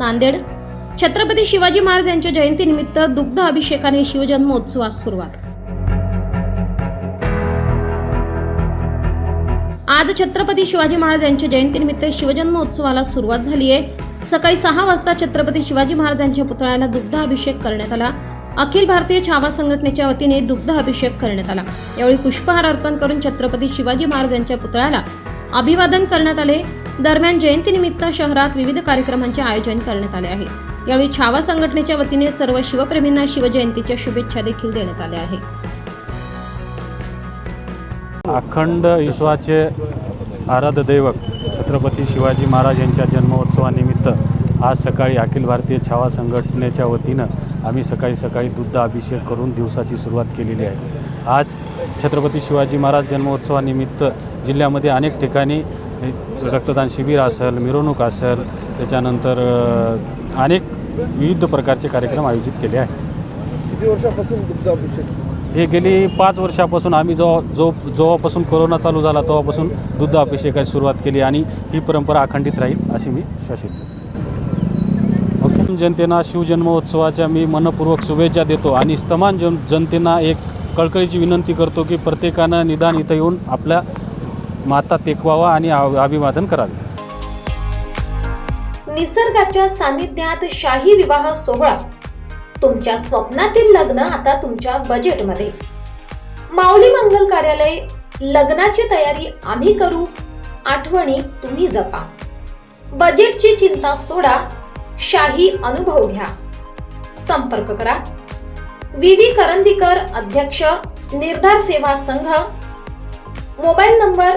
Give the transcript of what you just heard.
नांदेड. छत्रपती शिवाजी महाराज यांच्या जयंतीनिमित्त दुग्ध अभिषेकाने शिवजन्मोत्सवास सुरुवात. आज छत्रपती शिवाजी महाराज यांच्या जयंतीनिमित्त शिवजन्मोत्सवाला सुरुवात झाली आहे सकाळी सहा वाजता छत्रपती शिवाजी महाराजांच्या पुतळ्याला दुग्ध अभिषेक करण्यात आला. अखिल भारतीय छावा संघटनेच्या वतीने दुग्ध अभिषेक करण्यात आला. यावेळी पुष्पहार अर्पण करून छत्रपती शिवाजी महाराज यांच्या पुतळ्याला अभिवादन करण्यात आले. दरम्यान जयंतीनिमित्त शहरात विविध कार्यक्रमांचे आयोजन करण्यात आले आहे. यावेळी छावा संघटनेच्या वतीने सर्व शिवप्रेमींना शिवजयंतीच्या शुभेच्छा देखील देण्यात आल्या आहे अखंड विश्वाचे आराध्य दैवक छत्रपती शिवाजी महाराज यांच्या जन्मोत्सवानिमित्त आज सकाळी अखिल भारतीय छावा संघटनेच्या वतीनं आम्ही सकाळी सकाळी दुग्ध अभिषेक करून दिवसाची सुरुवात केलेली आहे. आज छत्रपती शिवाजी महाराज जन्मोत्सवानिमित्त जिल्ह्यामध्ये अनेक ठिकाणी रक्तदान शिबिर असेल मिरवणूक असेल त्याच्यानंतर अनेक विविध प्रकारचे कार्यक्रम आयोजित केले आहेत. किती वर्षापासून दुग्ध अभिषेक? हे गेली पाच वर्षापासून आम्ही जो जो जेव्हापासून कोरोना चालू झाला तेव्हापासून दुग्ध अभिषेकाची सुरुवात केली आणि ही परंपरा अखंडित राहील अशी मी शासित ओके. जनतेना शिवजन्मोत्सवाच्या मी मनपूर्वक शुभेच्छा देतो आणि स्तमान जन जनतेना एक कळकळीची विनंती करतो की प्रत्येकानं निदान इथं येऊन आपल्या माता टेकवावा आणि अभिवादन करावे. निसर्गाच्या सानिध्यात शाही विवाह सोहळा. तुमच्या स्वप्नातील लग्न आता तुमच्या बजेटमध्ये माऊली मंगल कार्यालय लग्नाची तयारी आम्ही करू आठवणी तुम्ही जपा. बजेटची चिंता सोडा शाही अनुभव घ्या. संपर्क करा. विवी करंदीकर अध्यक्ष निर्धार सेवा संघ. Mobile number